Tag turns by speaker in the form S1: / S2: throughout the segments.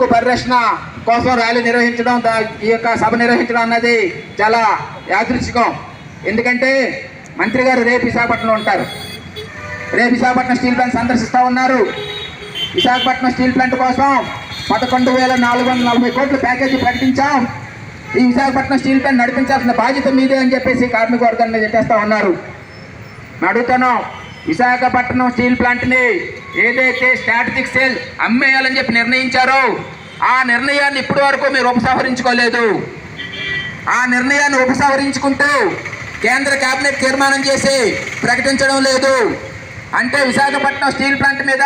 S1: పరిరక్షణ కోసం ర్యాలీ నిర్వహించడం దా- ఈ యొక్క సభ నిర్వహించడం అన్నది చాలా యాదృచ్ఛికం. ఎందుకంటే మంత్రి గారు రేపు విశాఖపట్నంలో ఉంటారు. రేపు విశాఖపట్నం స్టీల్ ప్లాంట్ సందర్శిస్తూ ఉన్నారు. విశాఖపట్నం స్టీల్ ప్లాంట్ కోసం పదకొండు వేల నాలుగు వందల నలభై కోట్ల ప్యాకేజీ ప్రకటించాం. ఈ విశాఖపట్నం స్టీల్ ప్లాంట్ నడిపించాల్సిన బాధ్యత మీదే అని చెప్పేసి కార్మిక వర్గాన్ని ఉన్నారు. అడుగుతాను విశాఖపట్నం స్టీల్ ప్లాంట్ని ఏదైతే స్ట్రాటజిక్ సేల్ అమ్మేయాలని చెప్పి నిర్ణయించారో ఆ నిర్ణయాన్ని ఇప్పటి వరకు మీరు ఉపసంహరించుకోలేదు. ఆ నిర్ణయాన్ని ఉపసంహరించుకుంటూ కేంద్ర కేబినెట్ తీర్మానం చేసి ప్రకటించడం లేదు. అంటే విశాఖపట్నం స్టీల్ ప్లాంట్ మీద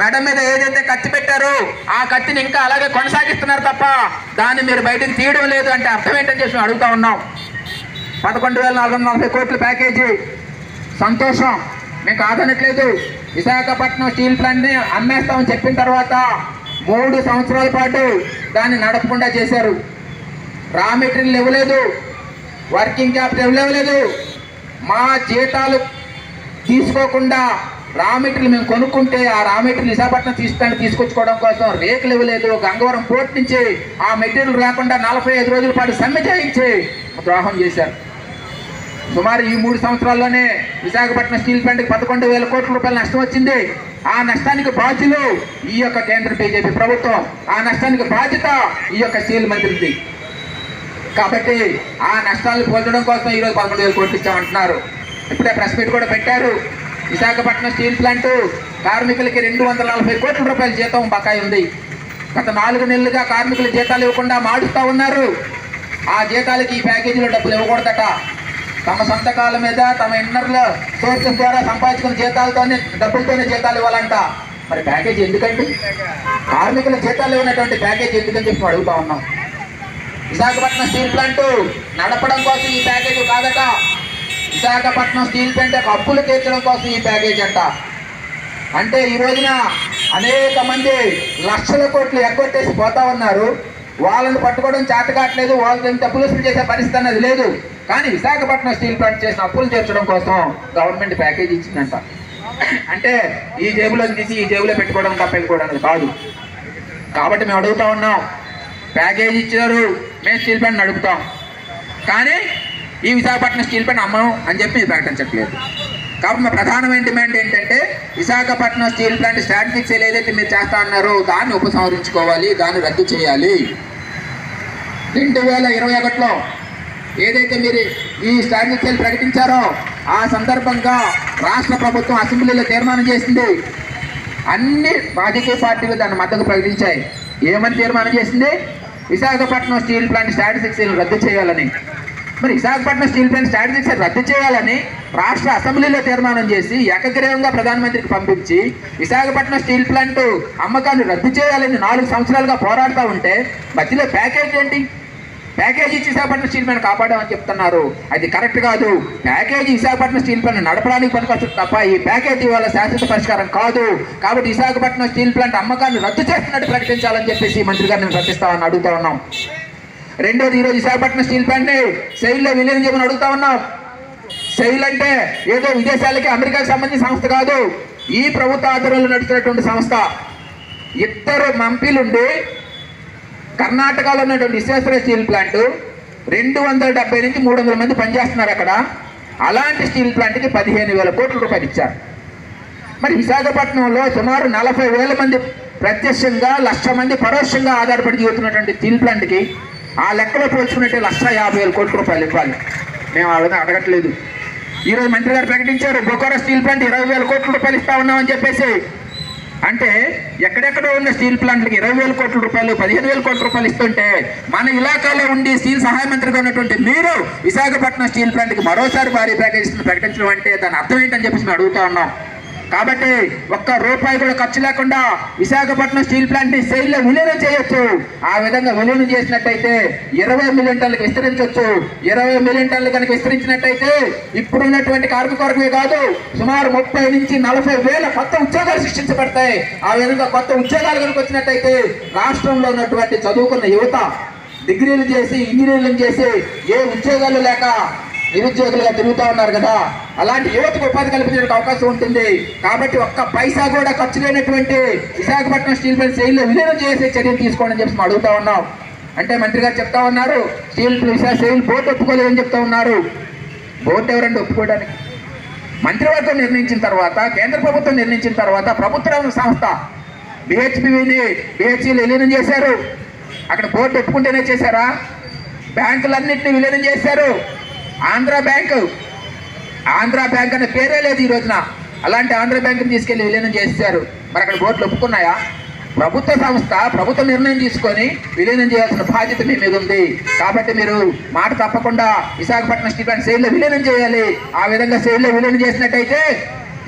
S1: మెడ మీద ఏదైతే కత్తి పెట్టారో ఆ కత్తిని ఇంకా అలాగే కొనసాగిస్తున్నారు తప్ప దాన్ని మీరు బయటకు తీయడం లేదు అంటే అర్థం ఏంటని చెప్పి అడుగుతా ఉన్నాం. పదకొండు వేల నాలుగు వందల నలభై కోట్ల ప్యాకేజీ సంతోషం. మేము కాదనట్లేదు. విశాఖపట్నం స్టీల్ ప్లాంట్ని అమ్మేస్తామని చెప్పిన తర్వాత మూడు సంవత్సరాల పాటు దాన్ని నడపకుండా చేశారు. రా మెటీరియల్ ఇవ్వలేదు వర్కింగ్ క్యాపిటల్ ఇవ్వలేదు మా జీతాలు తీసుకోకుండా రా మెటీరియల్ మేము కొనుక్కుంటే ఆ రా మెటీరియల్ విశాఖపట్నం తీసుకొని తీసుకొచ్చుకోవడం కోసం రేకులు ఇవ్వలేదు గంగవరం పోర్ట్ నుంచి ఆ మెటీరియల్ రాకుండా నలభై ఐదు రోజుల పాటు సమ్మె చేయించి ద్రోహం చేశారు. సుమారు ఈ మూడు సంవత్సరాల్లోనే విశాఖపట్నం స్టీల్ ప్లాంట్కి పదకొండు వేల కోట్ల రూపాయల నష్టం వచ్చింది. ఆ నష్టానికి బాధ్యులు ఈ యొక్క కేంద్ర బీజేపీ ప్రభుత్వం. ఆ నష్టానికి బాధ్యత ఈ యొక్క స్టీల్ మంత్రిది. కాబట్టి ఆ నష్టాలను పోల్చడం కోసం ఈరోజు పదకొండు వేల కోట్లు ఇచ్చామంటున్నారు. ఇప్పుడే ప్రెస్ మీట్ కూడా పెట్టారు. విశాఖపట్నం స్టీల్ ప్లాంట్ కార్మికులకి రెండు వందల నలభై కోట్ల రూపాయల జీతం బకాయి ఉంది. గత నాలుగు నెలలుగా కార్మికులు జీతాలు ఇవ్వకుండా మాడుస్తూ ఉన్నారు. ఆ జీతాలకి ఈ ప్యాకేజీలో డబ్బులు ఇవ్వకూడదట. తమ సొంతకాల మీద తమ ఇన్నర్ల సోర్సెస్ ద్వారా సంపాదించుకున్న జీతాలతోనే డబ్బులతోనే జీతాలు ఇవ్వాలంట. మరి ప్యాకేజ్ ఎందుకండి? కార్మికుల జీతాలు ఇవ్వనటువంటి ప్యాకేజ్ ఎందుకని చెప్పి అడుగుతా ఉన్నాం. విశాఖపట్నం స్టీల్ ప్లాంట్ నడపడం కోసం ఈ ప్యాకేజ్ కాదట. విశాఖపట్నం స్టీల్ ప్లాంట్ యొక్క అప్పులు తీర్చడం కోసం ఈ ప్యాకేజ్ అంట. అంటే ఈ రోజున అనేక మంది లక్షల కోట్లు ఎగ్గొట్టేసి పోతా ఉన్నారు. వాళ్ళని పట్టుకోవడం చేత కావట్లేదు వాళ్ళని తప్పులు వసూలు చేసే పరిస్థితి అన్నది లేదు. కానీ విశాఖపట్నం స్టీల్ ప్లాంట్ చేసిన అప్పులు తీర్చడం కోసం గవర్నమెంట్ ప్యాకేజ్ ఇచ్చిందంట. అంటే ఈ జేబులో తీసి ఈ జేబులో పెట్టుకోవడం తప్ప కాదు. కాబట్టి మేము అడుగుతా ఉన్నాం. ప్యాకేజ్ ఇచ్చినారు మేము స్టీల్ ప్లాంట్ నడుపుతాం. కానీ ఈ విశాఖపట్నం స్టీల్ ప్లాంట్ అమ్మం అని చెప్పి మీరు ప్రకటించట్లేదు కాబట్టి మా ప్రధానమైన డిమాండ్ ఏంటంటే Visakhapatnam steel plant strategic sale ఏదైతే మీరు చేస్తా అన్నారో దాన్ని ఉపసంహరించుకోవాలి దాన్ని రద్దు చేయాలి. రెండు వేల ఇరవై ఒకటిలో ఏదైతే మీరు ఈ స్ట్రాటజిక్ ప్రకటించారో ఆ సందర్భంగా రాష్ట్ర ప్రభుత్వం అసెంబ్లీలో తీర్మానం చేసింది. అన్ని రాజకీయ పార్టీలు దాని మద్దతు ప్రకటించాయి. ఏమని తీర్మానం చేసింది? విశాఖపట్నం స్టీల్ ప్లాంట్ స్ట్రాటజిక్ రద్దు చేయాలని. మరి విశాఖపట్నం స్టీల్ ప్లాంట్ స్టాటిస్టిక్స్ రద్దు చేయాలని రాష్ట్ర అసెంబ్లీలో తీర్మానం చేసి ఏకగ్రీవంగా ప్రధానమంత్రికి పంపించి విశాఖపట్నం స్టీల్ ప్లాంట్ అమ్మకాన్ని రద్దు చేయాలని నాలుగు సంవత్సరాలుగా పోరాడుతూ ఉంటే మధ్యలో ప్యాకేజ్ ఏంటి? ప్యాకేజీ ఇచ్చి విశాఖపట్నం స్టీల్ ప్లాంట్ కాపాడామని చెప్తున్నారు. అది కరెక్ట్ కాదు. ప్యాకేజీ విశాఖపట్నం స్టీల్ ప్లాంట్ నడపడానికి పనికొస్తుంది తప్ప ఈ ప్యాకేజీ వల్ల శాశ్వత పరిష్కారం కాదు. కాబట్టి విశాఖపట్నం స్టీల్ ప్లాంట్ అమ్మకాన్ని రద్దు చేస్తున్నట్టు ప్రకటించాలని చెప్పేసి మంత్రి గారిని ప్రకటిస్తామని అడుగుతా ఉన్నాం. రెండోది ఈరోజు విశాఖపట్నం స్టీల్ ప్లాంట్ని సెయిల్లో విలీనం చేయమని అడుగుతా ఉన్నాం. సెయిల్ అంటే ఏదో విదేశాలకి అమెరికాకి సంబంధించిన సంస్థ కాదు. ఈ ప్రభుత్వ ఆధ్వర్యంలో నడుస్తున్నటువంటి సంస్థ. ఇద్దరు మంపీలుండి కర్ణాటకలో ఉన్నటువంటి విశ్వేశ్వర స్టీల్ ప్లాంట్ రెండు వందల డెబ్బై నుంచి మూడు వందల మంది పనిచేస్తున్నారు అక్కడ. అలాంటి స్టీల్ ప్లాంట్కి పదిహేను వేల కోట్ల రూపాయలు ఇచ్చారు. మరి విశాఖపట్నంలో సుమారు నలభై వేల మంది ప్రత్యక్షంగా లక్ష మంది పరోక్షంగా ఆధారపడి జీవుతున్నటువంటి స్టీల్ ప్లాంట్కి ఆ లెక్కలో పోల్చుకున్నట్టే లక్ష యాభై వేల కోట్ల రూపాయలు ఇవ్వాలి. మేము ఆ విధంగా అడగట్లేదు. ఈరోజు మంత్రి గారు ప్రకటించారు బొకారో స్టీల్ ప్లాంట్ ఇరవై వేల కోట్ల రూపాయలు ఇస్తా ఉన్నామని చెప్పేసి అంటే ఎక్కడెక్కడో ఉన్న స్టీల్ ప్లాంట్లకు ఇరవై వేల కోట్ల రూపాయలు పదిహేను వేల కోట్ల రూపాయలు ఇస్తుంటే మన ఇలాకాలో ఉండి స్టీల్ సహాయ మంత్రిగా ఉన్నటువంటి మీరు విశాఖపట్నం స్టీల్ ప్లాంట్కి మరోసారి భారీ ప్యాకేజ్ ప్రకటించడం అంటే దాని అర్థం ఏంటని చెప్పేసి మేము అడుగుతా ఉన్నాం. కాబట్టి ఒక్క రూపాయి కూడా ఖర్చు లేకుండా విశాఖపట్నం స్టీల్ ప్లాంట్ సెయిల్లో విలీనం చేయొచ్చు. ఆ విధంగా విలీనం చేసినట్టయితే ఇరవై మిలియన్ టన్లకు విస్తరించవచ్చు ఇరవై మిలియన్ టన్లు కనుక విస్తరించినట్టయితే ఇప్పుడున్నటువంటి కార్మిక వర్గమే కాదు సుమారు ముప్పై నుంచి నలభై వేల కొత్త ఉద్యోగాలు సృష్టించబడతాయి. ఆ విధంగా కొత్త ఉద్యోగాలు కనుక వచ్చినట్టయితే రాష్ట్రంలో ఉన్నటువంటి చదువుకున్న యువత డిగ్రీలు చేసి ఇంజనీరింగ్ చేసి ఏ ఉద్యోగాలు లేక నిరుద్యోగులుగా తిరుగుతూ ఉన్నారు కదా. అలాంటి యువతకు ఉపాధి కల్పించడానికి అవకాశం ఉంటుంది. కాబట్టి ఒక్క పైసా కూడా ఖర్చు లేనటువంటి విశాఖపట్నం స్టీల్ ప్లాంట్ శైలిలో విలీనం చేసే చర్యలు తీసుకోండి అని చెప్పి అడుగుతా ఉన్నాం. అంటే మంత్రి గారు చెప్తా ఉన్నారు స్టీల్ విశాఖ శైలి బోర్డు ఒప్పుకోలేదని చెప్తా ఉన్నారు. బోర్డు ఎవరండి ఒప్పుకోవడానికి? మంత్రివర్గం నిర్ణయించిన తర్వాత కేంద్ర ప్రభుత్వం నిర్ణయించిన తర్వాత ప్రభుత్వ రంగ సంస్థ బిహెచ్పిని బిహెచ్ఈలు విలీనం చేశారు. అక్కడ బోర్డు ఒప్పుకుంటేనే చేశారా? బ్యాంకులన్నింటినీ విలీనం చేశారు. ఆంధ్ర బ్యాంకు. ఆంధ్ర బ్యాంక్ అనే పేరే లేదు ఈ రోజున. అలాంటి ఆంధ్ర బ్యాంకుని తీసుకెళ్ళి విలీనం చేశారు. మరి అక్కడ ఓట్లు ఒప్పుకున్నాయా? ప్రభుత్వ సంస్థ ప్రభుత్వ నిర్ణయం తీసుకొని విలీనం చేయాల్సిన బాధ్యత మీ మీద ఉంది. కాబట్టి మీరు మాట తప్పకుండా విశాఖపట్నం స్టీల్ ప్లాంట్ సేల్లో విలీనం చేయాలి. ఆ విధంగా సేల్లో విలీనం చేసినట్టయితే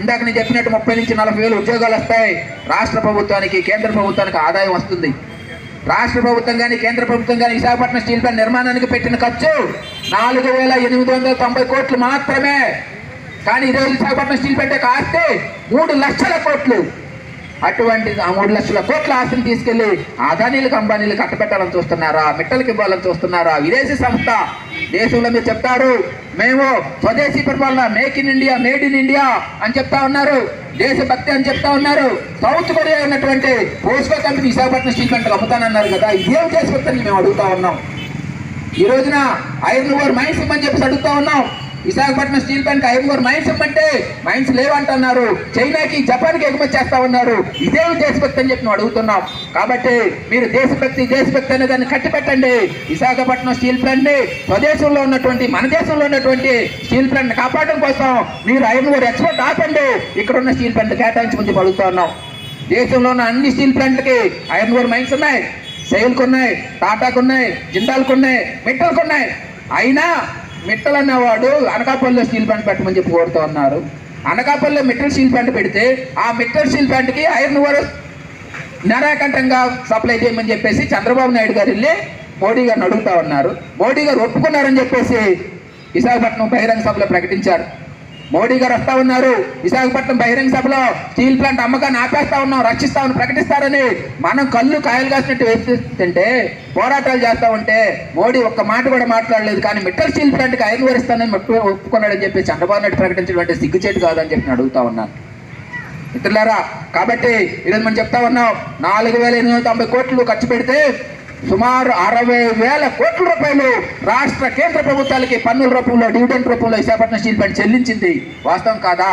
S1: ఇందాక నేను చెప్పినట్టు ముప్పై నుంచి నలభై వేలు ఉద్యోగాలు వస్తాయి. రాష్ట్ర ప్రభుత్వానికి కేంద్ర ప్రభుత్వానికి ఆదాయం వస్తుంది. రాష్ట్ర ప్రభుత్వం కానీ కేంద్ర ప్రభుత్వం కానీ విశాఖపట్నం స్టీల్ ప్లాంట్ నిర్మాణానికి పెట్టిన ఖర్చు నాలుగు వేల ఎనిమిది వందల తొంభై కోట్లు మాత్రమే. కానీ ఈరోజు విశాఖపట్నం స్టీల్ ప్లాంట్ యొక్క ఆస్తి మూడు లక్షల కోట్లు. అటువంటి ఆ మూడు లక్షల కోట్ల ఆస్తులు తీసుకెళ్ళి అదానీలకు అంబానీలకు కట్టబెట్టాలని చూస్తున్నారా? మిట్టలకి ఇవ్వాలని చూస్తున్నారా? విదేశీ సంస్థ దేశంలో మీరు చెప్తారు మేము స్వదేశీ పరిపాలన make in India made in India అని చెప్తా ఉన్నారు. దేశభక్తి అని చెప్తా ఉన్నారు. సౌత్ కొరియా ఉన్నటువంటి POSCO company Visakhapatnam steel plant అమ్ముతానన్నారు కదా ఇదేం దేశభక్తి మేము అడుగుతా ఉన్నాం. ఈ రోజున ఐరన్ ఓవర్ మైన్స్ అని చెప్పేసి అడుగుతా ఉన్నాం. Visakhapatnam steel plant iron ore mines ఇమ్మంటే మైన్స్ లేవంటున్నారు. చైనాకి జపాన్కి ఎగుమతి చేస్తా ఉన్నారు. ఇదే దేశభక్తి అని చెప్పి అడుగుతున్నాం. కాబట్టి మీరు దేశభక్తి దేశభక్తి అనే దాన్ని కట్టి పెట్టండి విశాఖపట్నం స్టీల్ ప్లాంట్ని స్వదేశంలో ఉన్నటువంటి మన దేశంలో ఉన్నటువంటి స్టీల్ ప్లాంట్ని కాపాడడం కోసం మీరు ఐదుగురు ఎక్స్పోర్ట్ ఆపండి. ఇక్కడ ఉన్న స్టీల్ ప్లాంట్ కేటాయించమని చెప్పి అడుగుతా ఉన్నాం దేశంలో ఉన్న అన్ని స్టీల్ ప్లాంట్లకి ఐదుగురు మైన్స్ ఉన్నాయి. సెయిల్కి ఉన్నాయి టాటాకు ఉన్నాయి ఉన్నాయి ఉన్నాయి అయినా మిట్టల్ అన్నవాడు అనకాపల్లిలో స్టీల్ ప్లాంట్ పెట్టమని చెప్పి కోరుతూ ఉన్నారు. అనకాపల్లిలో మిట్టల్ స్టీల్ ప్లాంట్ పెడితే ఆ మిట్టల్ స్టీల్ ప్లాంట్కి ఐరన్ ఓవర్ నిరాకంఠంగా సప్లై చేయమని చెప్పేసి చంద్రబాబు నాయుడు గారు వెళ్ళి మోడీ గారిని అడుగుతా ఉన్నారు. మోడీ గారు ఒప్పుకున్నారని చెప్పేసి విశాఖపట్నం బహిరంగ సభలో ప్రకటించారు. మోడీ గారు వస్తా ఉన్నారు. విశాఖపట్నం బహిరంగ సభలో స్టీల్ ప్లాంట్ అమ్మకాన్ని ఆపేస్తా ఉన్నాం రక్షిస్తామని ప్రకటిస్తారని మనం కళ్ళు కాయలు కాసినట్టు వేస్తుంటే పోరాటాలు చేస్తా ఉంటే మోడీ ఒక్క మాట కూడా మాట్లాడలేదు. కానీ మిట్టల్ స్టీల్ ప్లాంట్కి ఐదు వరిస్తానని ఒప్పుకున్నాడని చెప్పి చంద్రబాబు నాయుడు ప్రకటించడం సిగ్గుచేటు కాదని చెప్పి అడుగుతా ఉన్నాను. మిత్రులారా కాబట్టి ఈరోజు మనం చెప్తా ఉన్నాం నాలుగు వేల ఎనిమిది వందల తొంభై కోట్లు ఖర్చు పెడితే సుమారు అరవై వేల కోట్ల రూపాయలు రాష్ట్ర కేంద్ర ప్రభుత్వాలకి పన్నుల రూపంలో డివిడెండ్ రూపంలో విశాఖపట్నం స్టీల్ ప్లాంట్ చెల్లించింది. వాస్తవం కాదా?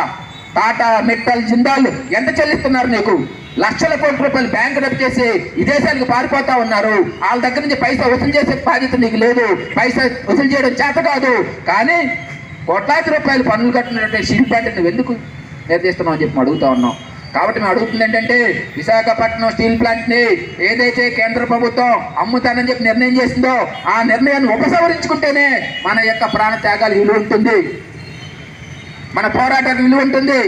S1: టాటా మిట్టల్ జిందాల్ ఎంత చెల్లిస్తున్నారు నీకు? లక్షల కోట్ల రూపాయలు బ్యాంకు డబ్బు చేసి విదేశాలకు పారిపోతా ఉన్నారు. వాళ్ళ దగ్గర నుంచి పైసా వసూలు చేసే బాధ్యత నీకు లేదు. పైసా వసూలు చేయడం చేత కాదు. కానీ కోట్లాది రూపాయలు పన్నులు కట్టినటువంటి స్టీల్ ప్లాంట్ నువ్వు ఎందుకు నిర్దేశిస్తున్నావు అని చెప్పి అడుగుతా ఉన్నాం. కాబట్టి మేము అడుగుతుంది ఏంటంటే విశాఖపట్నం స్టీల్ ప్లాంట్ని ఏదైతే కేంద్ర ప్రభుత్వం అమ్ముతానని చెప్పి నిర్ణయం చేసిందో ఆ నిర్ణయాన్ని ఉపసంహరించుకుంటేనే మన యొక్క ప్రాణ త్యాగాలు విలువ ఉంటుంది. మన పోరాటానికి విలువ ఉంటుంది.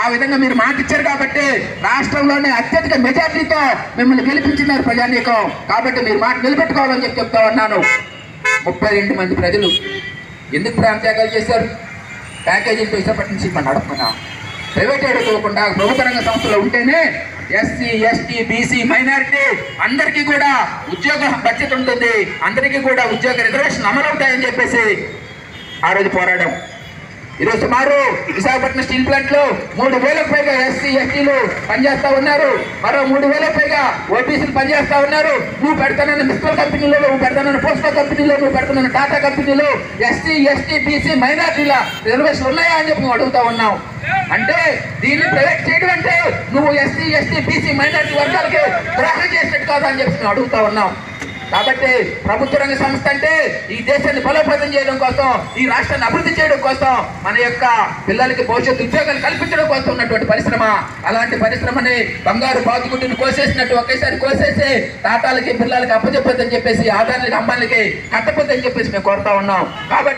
S1: ఆ విధంగా మీరు మాటిచ్చారు కాబట్టి రాష్ట్రంలోనే అత్యధిక మెజార్టీతో మిమ్మల్ని గెలిపించినారు ప్రజానీకం. కాబట్టి మీరు మాట నిలబెట్టుకోవాలని చెప్పి చెప్తా ఉన్నాను. ముప్పై రెండు మంది ప్రజలు ఎందుకు ప్రాణత్యాగాలు చేశారు? ప్యాకేజీలతో విశాఖపట్నం నుంచి మనం నడపమన్నా? ప్రైవేట్ ఎడుకోకుండా ప్రభుత్వ రంగ సంస్థలు ఉంటేనే ఎస్సీ ఎస్టీ బీసీ మైనారిటీ అందరికీ కూడా ఉద్యోగ బడ్జెట్ ఉంటుంది. అందరికీ కూడా ఉద్యోగ రిజర్వేషన్ అమలవుతాయని చెప్పేసి ఆ రోజు పోరాడం. ఈరోజు సుమారు విశాఖపట్నం స్టీల్ ప్లాంట్లో మూడు వేలకు పైగా ఎస్సీ ఎస్టీలు పనిచేస్తా ఉన్నారు. మరో మూడు వేలకు పైగా ఓబీసీలు పనిచేస్తా ఉన్నారు. నువ్వు పెడతానన్న మిస్కల్ కంపెనీలో నువ్వు పెడతానన్న పోస్టల్ కంపెనీలో నువ్వు పెడతానన్న టాటా కంపెనీలో ఎస్సీ ఎస్టీ బీసీ మైనార్టీల రిజర్వేషన్ ఉన్నాయా అని చెప్పి అడుగుతా ఉన్నావు. అంటే దీన్ని ప్రొజెక్ట్ చేయడం అంటే నువ్వు ఎస్సీ ఎస్టీ బీసీ మైనార్టీ వర్గాలకి ద్రోహం చేసినట్టు కాదు అని చెప్పి అడుగుతా ఉన్నాం కాబట్టి ప్రభుత్వ రంగ సంస్థ అంటే ఈ దేశాన్ని బలోపేతం చేయడం కోసం ఈ రాష్ట్రాన్ని అభివృద్ధి చేయడం కోసం మన యొక్క పిల్లలకి భవిష్యత్తు ఉద్యోగాలు కల్పించడం కోసం ఉన్నటువంటి పరిశ్రమ. అలాంటి పరిశ్రమని బంగారు బాతుగుడ్డిని కోసేసినట్టు ఒకేసారి కోసేసి తాతాలకి పిల్లలకి అప్పచెప్పొద్దని చెప్పేసి ఆదాయాలకి అమ్మాయిలకి కట్టపోద్దని చెప్పేసి మేము కోరుతా ఉన్నాం. కాబట్టి